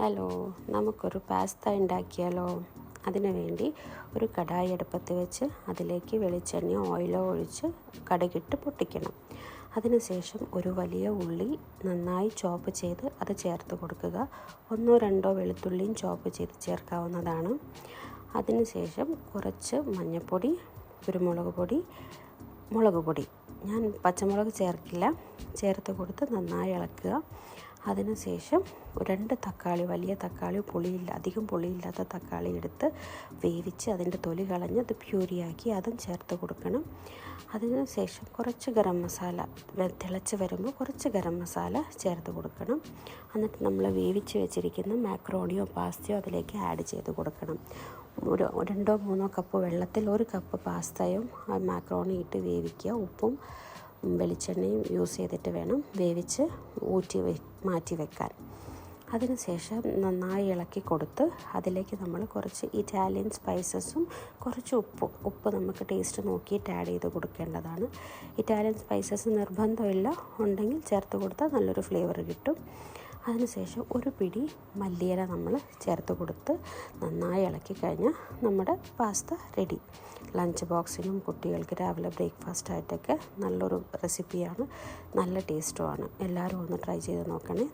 Hello നമുക്കൊരു pasta ഉണ്ടാക്കിയാലോ? അതിനു വേണ്ടി ഒരു കടായി അടുപ്പത്ത് വെച്ച് അതിലേക്ക് വെളിച്ചെണ്ണയോ ഓയിലോ ഒഴിച്ച് കടുകിട്ട് പൊട്ടിക്കണം. അതിനുശേഷം ഒരു വലിയ ഉള്ളി നന്നായി ചോപ്പ് ചെയ്ത് അത് ചേർത്ത് കൊടുക്കുക. ഒന്നോ രണ്ടോ വെളുത്തുള്ളിയും ചോപ്പ് ചെയ്ത് ചേർക്കാവുന്നതാണ്. അതിനുശേഷം കുറച്ച് മഞ്ഞൾപ്പൊടി കുരുമുളക് പൊടി മുളക് പൊടി. ഞാൻ പച്ചമുളക് ചേർക്കില്ല. ചേർത്ത് കൊടുത്ത് നന്നായി ഇളക്കുക. അതിനുശേഷം രണ്ട് തക്കാളി വലിയ തക്കാളി പുളിയില്ല അധികം പുളിയില്ലാത്ത തക്കാളി എടുത്ത് വേവിച്ച് അതിന്റെ തൊലി കളഞ്ഞ് അത് പ്യൂരിയാക്കി അതും ചേർത്ത് കൊടുക്കണം. അതിനുശേഷം കുറച്ച് ഗരം മസാല തിളച്ച് വരുമ്പോൾ കുറച്ച് ഗരം മസാല ചേർത്ത് കൊടുക്കണം. എന്നിട്ട് നമ്മൾ വേവിച്ച് വെച്ചിരിക്കുന്ന മാക്രോണിയോ പാസ്തയോ അതിലേക്ക് ആഡ് ചെയ്ത് കൊടുക്കണം. ഒരു രണ്ടോ മൂന്നോ കപ്പ് വെള്ളത്തിൽ ഒരു കപ്പ് പാസ്തയും മാക്രോണി ഇട്ട് വേവിക്കുക. ഉപ്പും വെളിച്ചെണ്ണയും യൂസ് ചെയ്തിട്ട് വേണം വേവിച്ച് ഊറ്റി വെ മാറ്റി വെക്കാൻ. അതിനുശേഷം നന്നായി ഇളക്കി കൊടുത്ത് അതിലേക്ക് നമ്മൾ കുറച്ച് ഇറ്റാലിയൻ സ്പൈസസും കുറച്ച് ഉപ്പും ഉപ്പ് നമുക്ക് ടേസ്റ്റ് നോക്കിയിട്ട് ആഡ് ചെയ്ത് കൊടുക്കേണ്ടതാണ്. ഇറ്റാലിയൻ സ്പൈസസ് നിർബന്ധമില്ല. ഉണ്ടെങ്കിൽ ചേർത്ത് കൊടുത്താൽ നല്ലൊരു ഫ്ലേവർ കിട്ടും. അതിനുശേഷം ഒരു പിടി മല്ലിയില നമ്മൾ ചേർത്ത് കൊടുത്ത് നന്നായി ഇളക്കി കഴിഞ്ഞാൽ നമ്മുടെ പാസ്ത റെഡി ലഞ്ച് ബോക്സിനും കുട്ടികൾക്ക് രാവിലെ ബ്രേക്ക്ഫാസ്റ്റ് ആയിട്ടൊക്കെ നല്ലൊരു റെസിപ്പിയാണ് നല്ല ടേസ്റ്റുമാണ് എല്ലാവരും ഒന്ന് ട്രൈ ചെയ്ത് നോക്കണേ.